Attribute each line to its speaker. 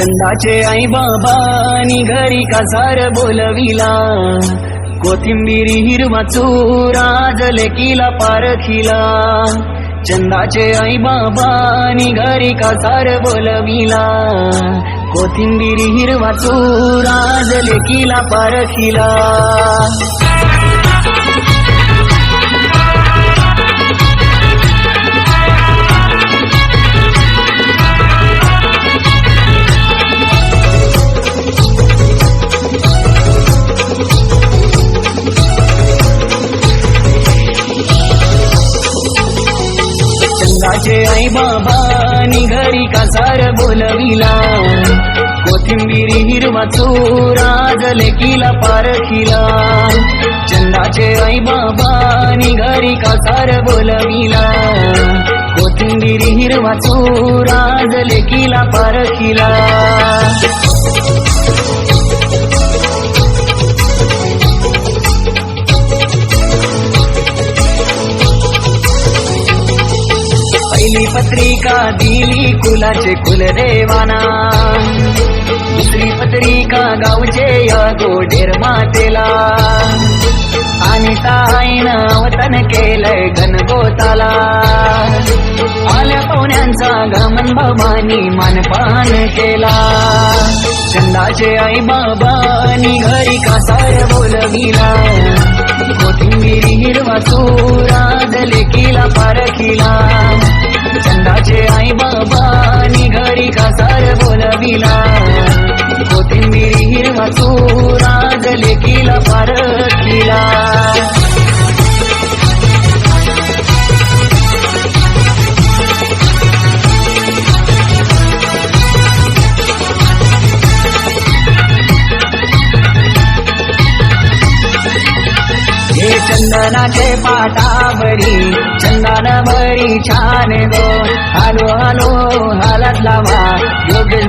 Speaker 1: चंदाचे आई बाबानी घरी कासार बोलविला. कोथिंबिरी हिरवा चुरा जले किला पारखिला चंदाचे आई बाबानी घरी कासार बोलविला. कोथिंबिरी हिरवा चुरा जले किला पारखिला चंदाचे आई बाबा निघरी कासार बोलविला. कोथिंबिरी हिरवा चोरा जले किला पारखिला चंदाचे आई बाबा निघरी घरी कासार बोलविला. कोथिंबिरी हिरवा चोरा जले किला पारखिला पहिली पत्रिका दिली कुलाचे कुलदेवाना. दुसरी पत्रिका गावचे या गोडेर मातेला. आणि ताईनं वतन केलंय घनगोताला आल्या पाहुण्यांचा गमन भवानी मानपान केला. चंदाचे आई बाबानी घरी कासार बोलविला. कोथिंबिरी हिरवा चोरा जले किला पारखिला. जले पारखिला. हे चंदनाचे पाटावरी चंदन भरी छान गो. हलो हलो हालत लावा. योगेश